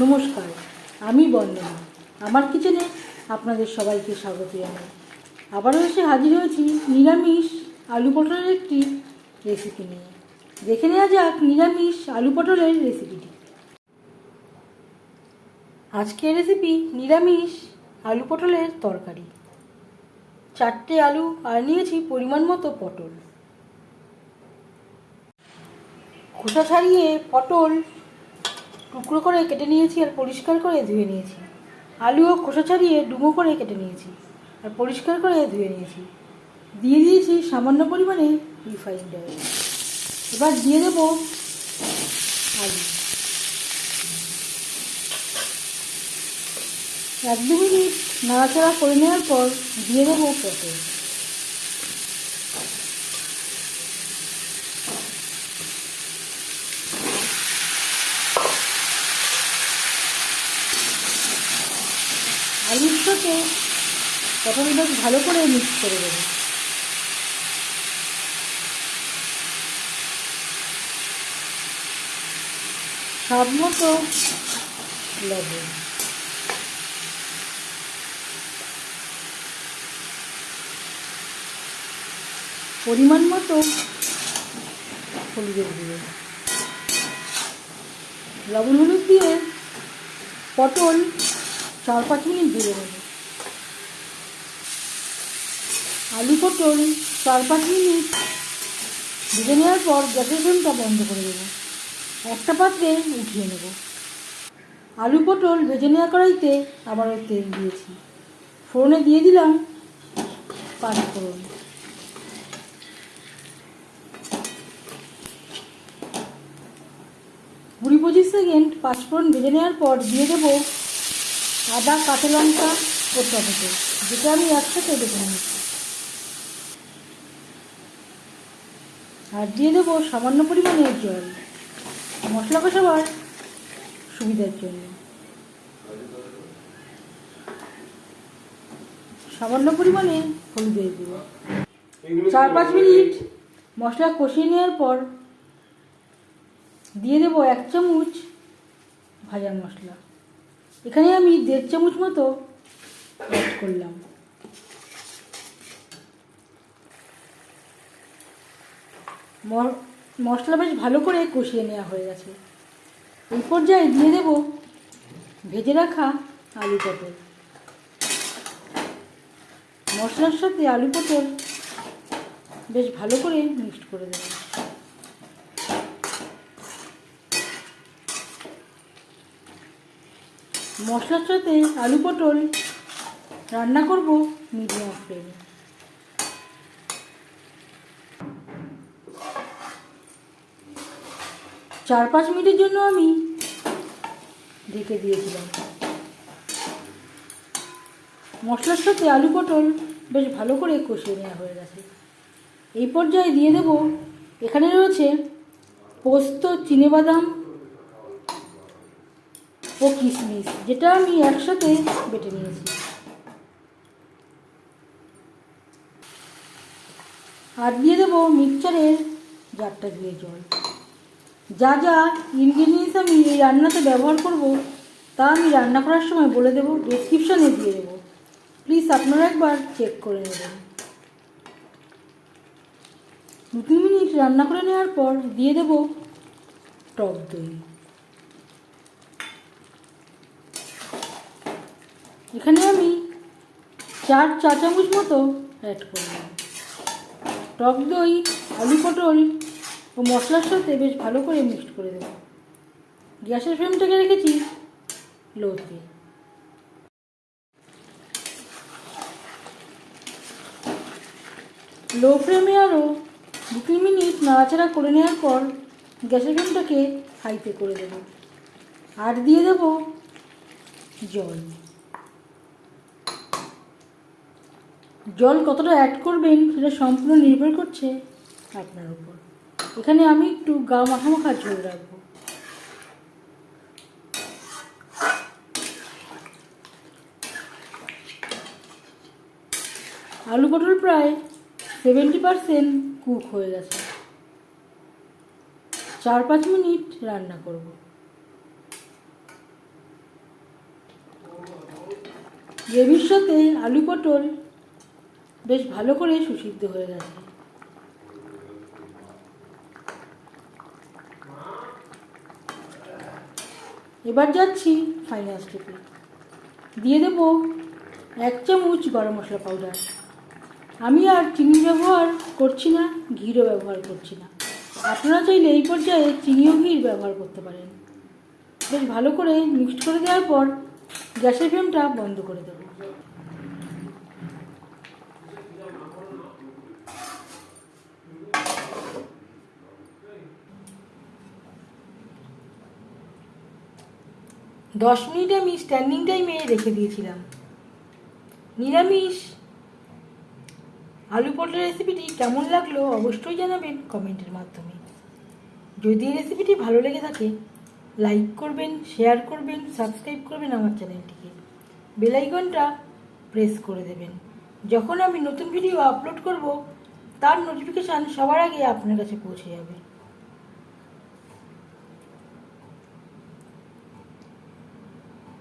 নমস্কার, আমি বন্দনা। আমার কিচেনে আপনাদের সবাইকে স্বাগত জানাই। আবারও এসে হাজির হয়েছি নিরামিষ আলু পটলের একটি রেসিপি নিয়ে। দেখে নেওয়া যাক নিরামিষ আলু পটলের রেসিপিটি আজকের রেসিপি নিরামিষ আলু পটলের তরকারি। চারটে আলু আর নিয়েছি পরিমাণ মতো পটল। খোসা ছাড়িয়ে পটল টুকরো করে কেটে নিয়েছি আর পরিষ্কার করে ধুয়ে নিয়েছি। আলুও খোসা ছাড়িয়ে ডুমো করে কেটে নিয়েছি আর পরিষ্কার করে ধুয়ে নিয়েছি। দিয়ে দিয়েছি সামান্য পরিমাণে রিফাইন্ড অয়েল এবার দিয়ে দেব আলু। এক দু মিনিট নাড়াচাড়া করে নেওয়ার পর দিয়ে দেবো পটল। আলুর সাথে পটল বেশ ভালো করে মিক্স করে দেবো। স্বাদ মতো লবণ পরিমাণ মতো হলুদের গুঁড়ো। লবণ হলুদ দিয়ে পটল চার পাঁচ মিনিট ভেজে নেব আলু পটল চার পাঁচ মিনিট। ভেজে নেওয়ার পর গ্যাসের ফ্লেমটা বন্ধ করে দেবো। একটা পাত্রে উঠিয়ে নেব। আলু পটল ভেজে নেওয়া কড়াইতে আবারও তেল দিয়েছি। ফোড়নে দিয়ে দিলাম পাঁচ ফোড়ন কুড়ি পঁচিশ সেকেন্ড পাঁচফোড়ন ভেজে নেওয়ার পর দিয়ে দেবো আদা কাঁচা লঙ্কা ও টমেটো। যেটা আমি একসাথে বেটে নিয়েছি আর দিয়ে দেবো সামান্য পরিমাণে জল। মশলা কষাবার সুবিধার জন্য। সামান্য পরিমাণে হলুদের গুঁড়ো চার পাঁচ মিনিট মশলা কষিয়ে নেওয়ার পর দিয়ে দেবো এক চামচ ভাজা মশলা। এখানে আমি দেড় চামচ মতো অ্যাড করলাম। মশলা বেশ ভালো করে কষিয়ে নেওয়া হয়ে গেছে। এই পর্যায়ে দিয়ে দেব ভেজে রাখা আলু পটল। মশলার সাথে আলু পটল বেশ ভালো করে মিক্সড করে দেবো। মশলার সাথে আলু পটল রান্না করব মিডিয়াম ফ্লেমে। চার পাঁচ মিনিটের জন্য আমি ঢেকে দিয়েছিলাম। মশলার সাথে আলু পটল বেশ ভালো করে কষিয়ে নেওয়া হয়ে গেছে। এই পর্যায়ে দিয়ে দেব, এখানে রয়েছে পোস্ত চিনেবাদাম ও কিশমিশ যেটা আমি একসাথে বেটে নিয়েছি। আর দিয়ে দেবো মিক্সচারের জারটা দিয়ে জল। যা যা ইনগ্রিডিয়েন্টস আমি এই রান্নাতে ব্যবহার করব, তা আমি রান্না করার সময় বলে দেবো ডেসক্রিপশানে দিয়ে দেবো। প্লিজ আপনারা একবার চেক করে নেবেন। দু তিন মিনিট রান্না করে নেওয়ার পর দিয়ে দেবো টক দই। এখানে আমি চার চা চামচ মতো অ্যাড করলাম। টক দই, আলু পটল ও মশলার সাথে বেশ ভালো করে মিক্সড করে দেবো। গ্যাসের ফ্লেমটাকে রেখেছি লোতে লো ফ্লেমে আরও দু তিন মিনিট নাড়াচাড়া করে নেওয়ার পর গ্যাসের ফ্লেমটাকে হাইতে করে দেবো। আর দিয়ে দেবো জল। জল কতটা অ্যাড করবেন সেটা সম্পূর্ণ নির্ভর করছে আপনার উপর। এখানে আমি একটু গা মাখা মাখা ঝোল রাখব। আলু পটল প্রায় সেভেন্টি পারসেন্ট কুক হয়ে গেছে। চার পাঁচ মিনিট রান্না করব। গ্রেভির সাথে আলু পটল বেশ ভালো করে সুসিদ্ধ হয়ে গেছে। এবার যাচ্ছি ফাইনাল স্টেপে দিয়ে দেব এক চামচ গরম মশলা পাউডার আমি আর চিনি ব্যবহার করছি না, ঘিরও ব্যবহার করছি না। আপনারা চাইলে এই পর্যায়ে চিনিও ঘির ব্যবহার করতে পারেন। বেশ ভালো করে মিক্সড করে দেওয়ার পর গ্যাসের ফ্লেমটা বন্ধ করে দেবো। দশ মিনিট আমি স্ট্যান্ডিং টাইমে রেখে দিয়েছিলাম। নিরামিষ আলু পটলের রেসিপিটি কেমন লাগল অবশ্যই জানাবেন কমেন্টের মাধ্যমে। যদি এই রেসিপিটি ভালো লেগে থাকে লাইক করবেন শেয়ার করবেন সাবস্ক্রাইব করবেন আমার চ্যানেলটিকে বেল আইকনটা প্রেস করে দেবেন। যখন আমি নতুন ভিডিও আপলোড করব, তার নোটিফিকেশান সবার আগে আপনার কাছে পৌঁছে যাবে।